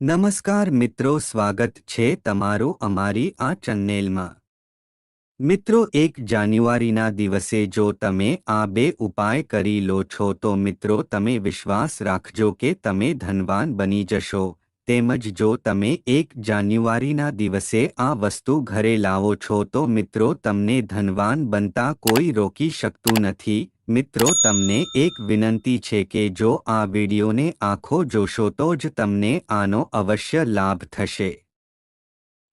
નમસ્કાર મિત્રો, સ્વાગત છે તમારું અમારી આ ચેનલમાં. મિત્રો, એક જાન્યુઆરીના દિવસે જો તમે આ બે ઉપાય કરી લો છો, તો મિત્રો, તમે વિશ્વાસ રાખજો કે તમે ધનવાન બની જશો. તેમજ જો તમે એક જાન્યુઆરીના દિવસે આ વસ્તુ ઘરે લાવો છો, તો મિત્રો, તમને ધનવાન બનતા કોઈ રોકી શકતું નથી. મિત્રો, તમને એક વિનંતી છે કે જો આ વિડીયોને આખો જોશો તો જ તમને આનો અવશ્ય લાભ થશે.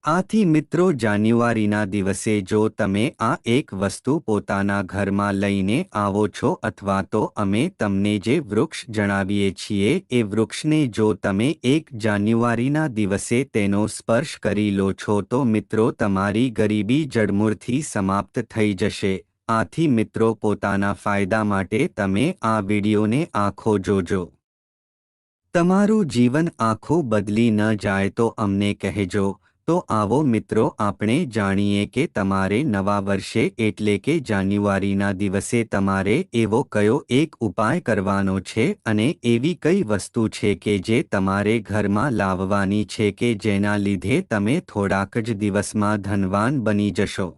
આથી મિત્રો, જાન્યુઆરીના દિવસે જો તમે આ એક વસ્તુ પોતાના ઘરમાં લઈને આવો છો અથવા તો અમે તમને જે વૃક્ષ જણાવીએ છીએ એ વૃક્ષને જો તમે એક જાન્યુઆરીના દિવસે તેનો સ્પર્શ કરી લો છો તો મિત્રો, તમારી ગરીબી જડમૂળથી સમાપ્ત થઈ જશે. આથી મિત્રો પોતાના ફાયદા માટે તમે આ વિડીયોને આખો જોજો. તમારું જીવન આખું બદલી ન જાય તો અમને કહેજો. તો આવો મિત્રો આપણે જાણીએ કે તમારે નવા વર્ષે એટલે કે જાન્યુઆરીના દિવસે તમારે એવો કયો એક ઉપાય કરવાનો છે અને એવી કઈ વસ્તુ છે કે જે તમારે ઘરમાં લાવવાની છે કે જેના લીધે તમે થોડાક જ દિવસમાં ધનવાન બની જશો.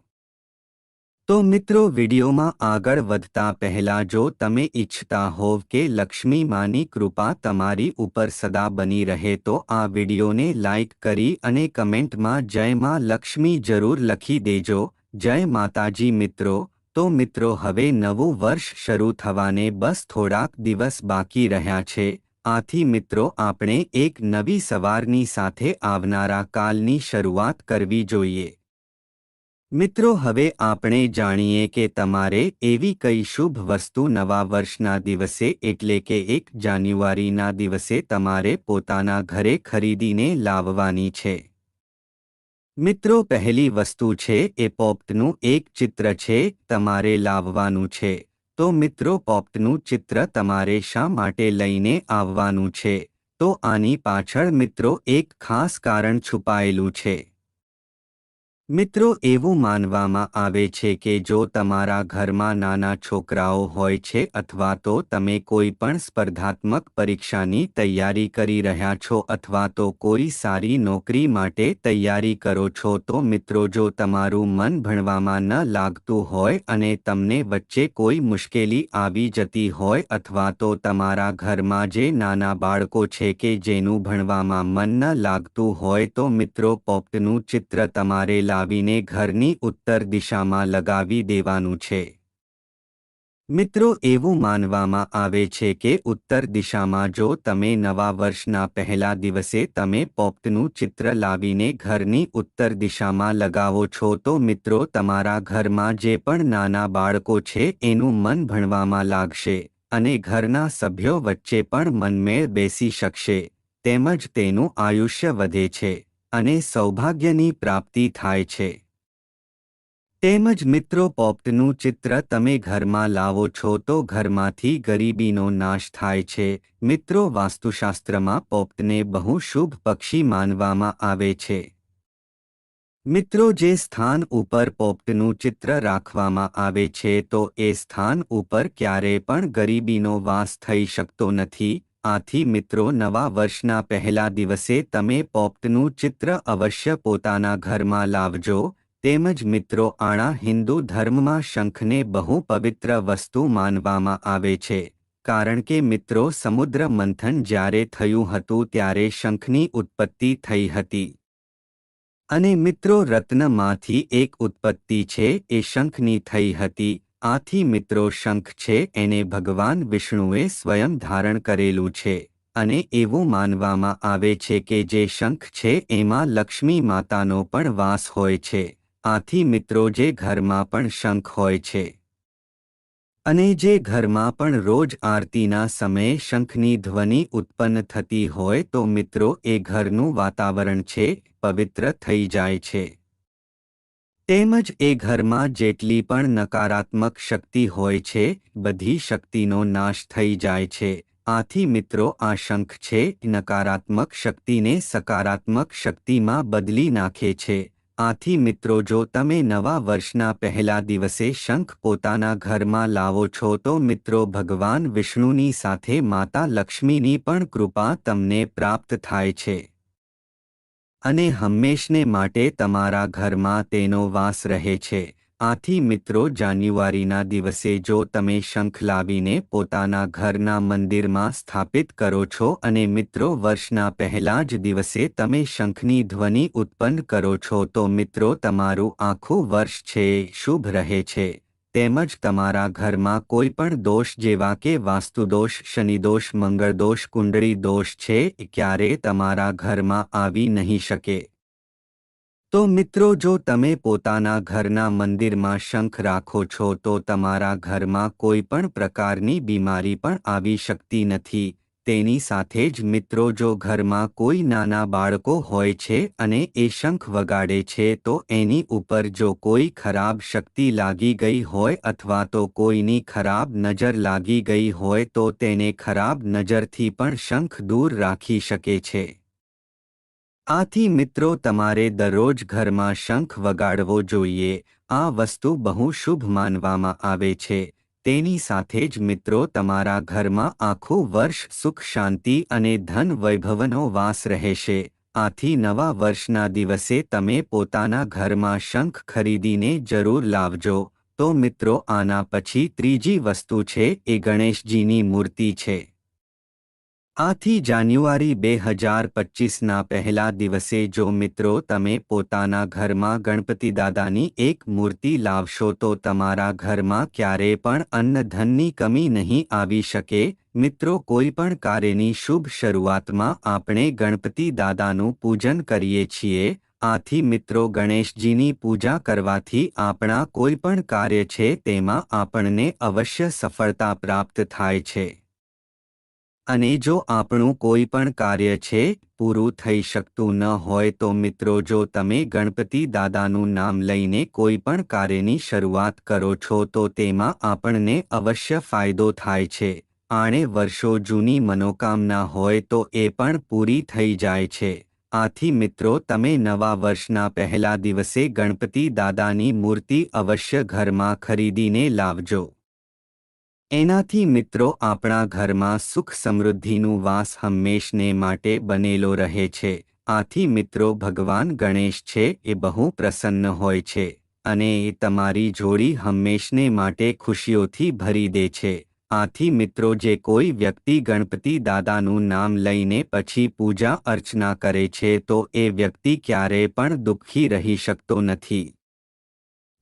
તો મિત્રો વિડીયોમાં આગળ વધતા પહેલા જો તમે ઈચ્છતા હોવ કે લક્ષ્મી માની કૃપા તમારી ઉપર સદા બની રહે તો આ વિડીયોને લાઇક કરી અને કમેન્ટમાં જય માં લક્ષ્મી જરૂર લખી દેજો. જય માતાજી મિત્રો. તો મિત્રો હવે નવું વર્ષ શરૂ થવાને બસ થોડાક દિવસ બાકી રહ્યા છે. આથી મિત્રો આપણે એક નવી સવારની સાથે આવનારા કાલની શરૂઆત કરવી જોઈએ. મિત્રો, હવે આપણે જાણીએ કે તમારે એવી કઈ શુભ વસ્તુ નવા વર્ષના દિવસે, એટલે કે એક જાન્યુઆરીના દિવસે તમારે પોતાના ઘરે ખરીદીને લાવવાની છે. મિત્રો, પહેલી વસ્તુ છે, એ પોપ્ટનું એક ચિત્ર છે, તમારે લાવવાનું છે. તો મિત્રો, પોપ્ટનું ચિત્ર તમારે શા માટે લઈને આવવાનું છે? તો આની પાછળ મિત્રો, એક ખાસ કારણ છુપાયેલું છે. મિત્રો, એવું માનવામાં આવે છે કે જો તમારા ઘરમાં નાના છોકરાઓ હોય છે અથવા તો તમે કોઈ પણ સ્પર્ધાત્મક પરીક્ષાની તૈયારી કરી રહ્યા છો અથવા તો કોઈ સારી નોકરી માટે તૈયારી કરો છો, તો મિત્રો, જો તમારું મન ભણવામાં ન લાગતું હોય અને તમને વચ્ચે કોઈ મુશ્કેલી આવી જતી હોય અથવા તો તમારા ઘરમાં જે નાના બાળકો છે કે જેનું ભણવામાં મન ન લાગતું હોય, તો મિત્રો, પોપ્ટનું ચિત્ર તમારે લાવીને ઘરની ઉત્તર દિશામાં લગાવી દેવાનું છે. મિત્રો, એવું માનવામાં આવે છે કે ઉત્તર દિશામાં જો તમે નવા વર્ષના પહેલા દિવસે તમે પોપ્તનું ચિત્ર લાવીને ઘરની ઉત્તર દિશામાં લગાવો છો, તો મિત્રો, તમારા ઘરમાં જે પણ નાના બાળકો છે, એનું મન ભણવામાં લાગશે અને ઘરના સભ્યો વચ્ચે પણ મનમેળ બેસી શકશે, તેમજ તેનું આયુષ્ય વધે છે. અને સૌભાગ્યની પ્રાપ્તિ થાય છે. તેમજ મિત્રો, પોપ્ટનું ચિત્ર તમે ઘરમાં લાવો છો તો ઘરમાંથી ગરીબીનો નાશ થાય છે. મિત્રો, વાસ્તુશાસ્ત્રમાં પોપ્ટને બહુ શુભ પક્ષી માનવામાં આવે છે. મિત્રો, જે સ્થાન ઉપર પોપ્ટનું ચિત્ર રાખવામાં આવે છે તો એ સ્થાન ઉપર ક્યારે પણ ગરીબીનો વાસ થઈ શકતો નથી. આથી મિત્રો નવા વર્ષના પહેલા દિવસે તમે પોપ્ટનું ચિત્ર અવશ્ય પોતાના ઘરમાં લાવજો. તેમજ મિત્રો આણા હિન્દુ ધર્મમાં શંખને બહુ પવિત્ર વસ્તુ માનવામાં આવે છે. કારણ કે મિત્રો સમુદ્ર મંથન જ્યારે થયું હતું ત્યારે શંખની ઉત્પત્તિ થઈ હતી. અને મિત્રો રત્નમાંથી એક ઉત્પત્તિ છે એ શંખની થઈ હતી. આથી મિત્રો શંખ છે, એને ભગવાન વિષ્ણુએ સ્વયં ધારણ કરેલું છે અને એવું માનવામાં આવે છે કે જે શંખ છે, એમાં લક્ષ્મી માતાનો પણ વાસ હોય છે. આથી મિત્રો જે ઘરમાં પણ શંખ હોય છે અને જે ઘરમાં પણ રોજ આરતીના સમયે શંખની ધ્વનિ ઉત્પન્ન થતી હોય તો મિત્રો એ ઘરનું વાતાવરણ છે, પવિત્ર થઈ જાય છે. તેમજ એ ઘરમાં જેટલી પણ નકારાત્મક શક્તિ હોય છે, બધી શક્તિનો નાશ થઈ જાય છે. આથી મિત્રો, આ શંખ છે, નકારાત્મક શક્તિને સકારાત્મક શક્તિમાં બદલી નાખે છે. આથી મિત્રો, જો તમે નવા વર્ષના પહેલા દિવસે શંખ પોતાના ઘરમાં લાવો છો, તો મિત્રો, ભગવાન વિષ્ણુની સાથે માતા લક્ષ્મીની પણ કૃપા તમને પ્રાપ્ત થાય છે. અને હંમેશને માટે તમારા ઘરમાં તેનો વાસ રહે છે. આથી મિત્રો, જાન્યુઆરીના દિવસે જો તમે શંખ લાવીને પોતાના ઘરના મંદિરમાં સ્થાપિત કરો છો અને મિત્રો, વર્ષના પહેલા જ દિવસે તમે શંખની ધ્વનિ ઉત્પન્ન કરો છો તો મિત્રો, તમારું આખું વર્ષ છે, શુભ રહે છે. તેમજ તમારા ઘરમાં કોઈ પણ દોષ જેવા કે વાસ્તુદોષ, શનિદોષ, મંગળદોષ, કુંડળી દોષ છે ક્યારે તમારા ઘરમાં આવી નહીં શકે. તો મિત્રો, જો તમે પોતાના ઘરના મંદિરમાં શંખ રાખો છો, તો તમારા ઘરમાં કોઈ પણ પ્રકારની બીમારી પણ આવી શકતી નથી. તેની સાથે જ મિત્રો જો ઘરમાં કોઈ નાના બાળકો હોય છે અને એ શંખ વગાડે છે તો એની ઉપર જો કોઈ ખરાબ શક્તિ લાગી ગઈ હોય અથવા તો કોઈની ખરાબ નજર લાગી ગઈ હોય તો તેને ખરાબ નજરથી પણ શંખ દૂર રાખી શકે છે. આથી મિત્રો તમારે દરરોજ ઘરમાં શંખ વગાડવો જોઈએ. આ વસ્તુ બહુ શુભ માનવામાં આવે છે. તેની સાથે જ મિત્રો તમારા ઘરમાં આખું વર્ષ સુખ, શાંતિ અને ધન વૈભવનો વાસ રહેશે. આથી નવા વર્ષના દિવસે તમે પોતાના ઘરમાં શંખ ખરીદીને જરૂર લાવજો. તો મિત્રો, આના પછી ત્રીજી વસ્તુ છે એ ગણેશજીની મૂર્તિ છે. આથી જાન્યુઆરી બે હજાર પચીસના પહેલા દિવસે જો મિત્રો તમે પોતાના ઘરમાં ગણપતિ દાદાની એક મૂર્તિ લાવશો તો તમારા ઘરમાં ક્યારેય પણ અન્નધનની કમી નહીં આવી શકે. મિત્રો કોઈ પણ કાર્યની શુભ શરૂઆતમાં આપણે ગણપતિ દાદાનું પૂજન કરીએ છીએ. આથી મિત્રો ગણેશજીની પૂજા કરવાથી આપણા કોઈ પણ કાર્ય છે તેમાં આપણને અવશ્ય સફળતા પ્રાપ્ત થાય છે. અને જો આપણું કોઈ પણ કાર્ય છે, પૂરું થઈ શકતું ન હોય તો મિત્રો જો તમે ગણપતિ દાદાનું નામ લઈને કોઈ પણ કાર્યની શરૂઆત કરો છો તો તેમાં આપણને અવશ્ય ફાયદો થાય છે. આણે વર્ષો જૂની મનોકામના હોય તો એ પણ પૂરી થઈ જાય છે. આથી મિત્રો તમે નવા વર્ષના પહેલા દિવસે ગણપતિ દાદાની મૂર્તિ અવશ્ય ઘરમાં ખરીદીને લાવજો. એનાથી મિત્રો આપણા ઘરમાં સુખ સમૃદ્ધિનું વાસ હંમેશને માટે બનેલો રહે છે. આથી મિત્રો ભગવાન ગણેશ છે એ બહુ પ્રસન્ન હોય છે અને એ તમારી જોડી હંમેશને માટે ખુશીઓથી ભરી દે છે. આથી મિત્રો જે કોઈ વ્યક્તિ ગણપતિ દાદાનું નામ લઈને પછી પૂજા અર્ચના કરે છે તો એ વ્યક્તિ ક્યારેય પણ દુઃખી રહી શકતો નથી.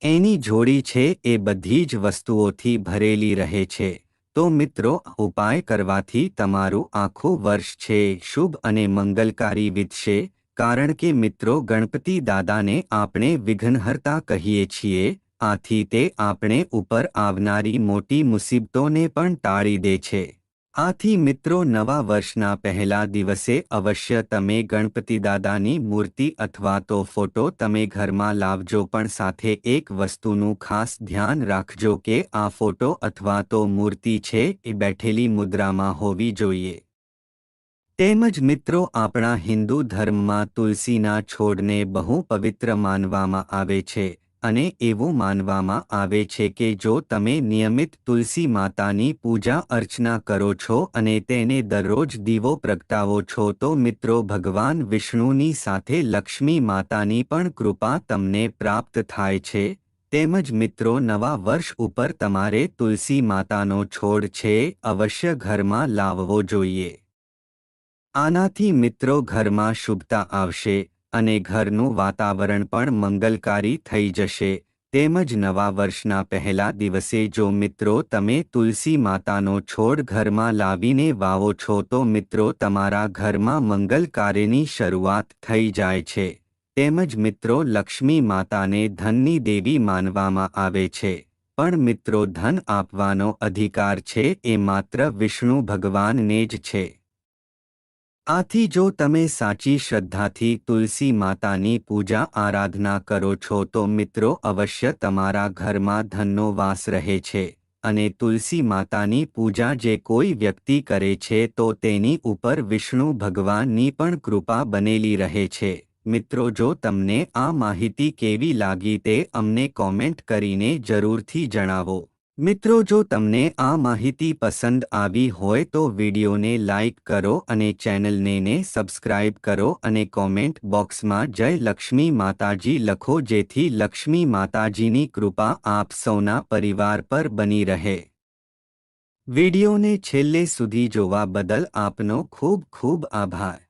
એની જોડી છે એ બધી જ વસ્તુઓથી ભરેલી રહે છે. તો મિત્રો, ઉપાય કરવાથી તમારું આખું વર્ષ છે, શુભ અને મંગલકારી વીતશે, કારણ કે મિત્રો, ગણપતિ દાદાને આપણે વિઘ્નહર્તા કહીએ છીએ, આથી તે આપણે ઉપર આવનારી મોટી મુસીબતોને પણ ટાળી દે છે. આથી મિત્રો નવા વર્ષના પહેલા દિવસે અવશ્ય તમે ગણપતિ દાદાની મૂર્તિ અથવા તો ફોટો તમે ઘરમાં લાવજો પણ સાથે એક વસ્તુનું ખાસ ધ્યાન રાખજો કે આ ફોટો અથવા તો મૂર્તિ છે એ બેઠેલી મુદ્રામાં હોવી જોઈએ. તેમજ મિત્રો આપણા હિન્દુ ધર્મમાં તુલસીના છોડને બહુ પવિત્ર માનવામાં આવે છે. અને એવું માનવામાં આવે છે કે જો તમે નિયમિત તુલસી માતાની પૂજા અર્ચના કરો છો અને તેને દરરોજ દીવો પ્રગટાવો છો, તો મિત્રો ભગવાન વિષ્ણુની સાથે લક્ષ્મી માતાની પણ કૃપા તમને પ્રાપ્ત થાય છે. તેમજ મિત્રો, નવા વર્ષ ઉપર તમારે તુલસી માતાનો છોડ છે, અવશ્ય ઘરમાં લાવવો જોઈએ. આનાથી મિત્રો ઘરમાં શુભતા આવશે. અને ઘરનું વાતાવરણ પણ મંગલકારી થઈ જશે. તેમજ નવા વર્ષના પહેલા દિવસે જો મિત્રો તમે તુલસી માતાનો છોડ ઘરમાં લાવીને વાવો છો તો મિત્રો તમારા ઘરમાં મંગલ કાર્યની શરૂઆત થઈ જાય છે. તેમજ મિત્રો લક્ષ્મી માતાને ધનની દેવી માનવામાં આવે છે. પણ મિત્રો ધન આપવાનો અધિકાર છે એ માત્ર વિષ્ણુ ભગવાનને જ છે. આથી જો તમે સાચી શ્રદ્ધાથી તુલસી માતાની પૂજા આરાધના કરો છો તો મિત્રો અવશ્ય તમારા ઘરમાં ધનનો વાસ રહે છે અને તુલસી માતાની પૂજા જે કોઈ વ્યક્તિ કરે છે તો તેની ઉપર વિષ્ણુ ભગવાનની પણ કૃપા બનેલી રહે છે. મિત્રો જો તમને આ માહિતી કેવી લાગી તે અમને કોમેન્ટ કરીને જરૂરથી જણાવો. મિત્રો, જો તમને આ માહિતી પસંદ આવી હોય તો વિડીયોને લાઇક કરો અને ચેનલને ને સબસ્ક્રાઇબ કરો અને કોમેન્ટ બોક્સમાં જય લક્ષ્મી માતાજી લખો જેથી લક્ષ્મી માતાજીની કૃપા આપ સૌના પરિવાર પર બની રહે. વિડીયોને છેલ્લે સુધી જોવા બદલ આપનો ખૂબ ખૂબ આભાર.